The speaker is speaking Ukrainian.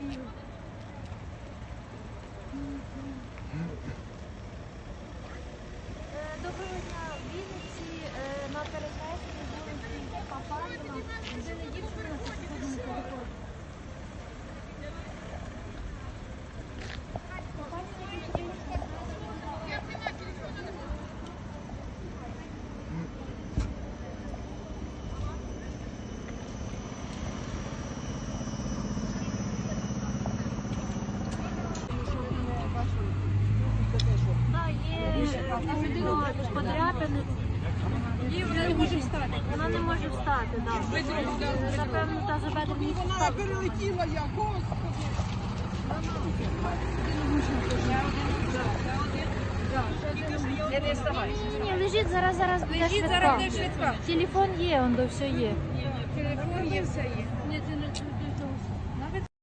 Thank you. Подряпини. Вона не може встати. Вона не може встати, так. Напевно, та забедрені Вона перелетіла я, господи. Не не вставай. Ні, лежить зараз, зараз буде Лежить швидка. зараз де швидка. Телефон є, он до все є. Телефон є, все є. Ні, це не